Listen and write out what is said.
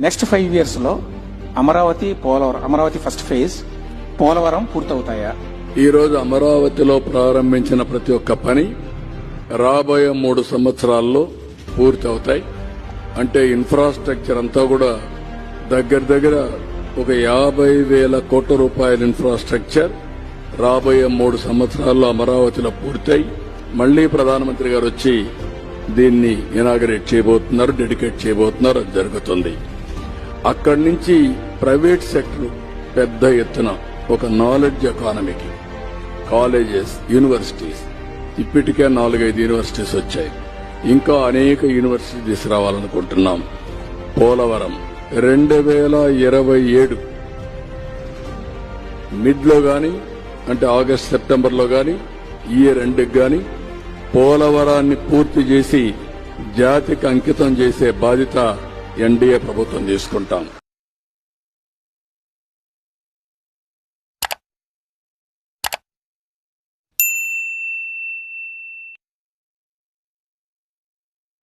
Next five ఇయర్స్లో Amaravati Polavaram Amaravati first phase Polavaram పూర్తవుతాయా? ఈరోజు అమరావతిలో ప్రారంభించిన ప్రతి ఒక్క పని రాబోయే మూడు సంవత్సరాల్లో పూర్తి అవుతాయి అంటే ఇన్ఫ్రాస్ట్రక్చర్ అంతా కూడా దగ్గర దగ్గర ఒక యాభై వేల కోట్ల రూపాయల ఇన్ఫ్రాస్ట్రక్చర్ రాబోయే మూడు సంవత్సరాల్లో అమరావతిలో పూర్తయి మళ్ళీ ప్రధానమంత్రి గారు వచ్చి దీన్ని ఇనాగరేట్ చేయబోతున్నారు డెడికేట్ చేయబోతున్నారు అది జరుగుతుంది. అక్కడి నుంచి ప్రైవేట్ సెక్టర్ పెద్ద ఎత్తున ఒక నాలెడ్జ్ ఎకానమీకి కాలేజెస్ యూనివర్సిటీస్ ఇప్పటికే నాలుగైదు యూనివర్సిటీస్ వచ్చాయి. ఇంకా అనేక యూనివర్సిటీ తీసుకురావాలనుకుంటున్నాం. పోలవరం రెండు వేల ఇరవై ఏడు. మిడ్లో గాని అంటే ఆగస్ట్ సెప్టెంబర్లో గాని ఈ రెండుకి గాని పోలవరాన్ని పూర్తి చేసి జాతికి అంకితం చేసే బాధ్యత ఎన్డీఏ ప్రభుత్వం తీసుకుంటాం.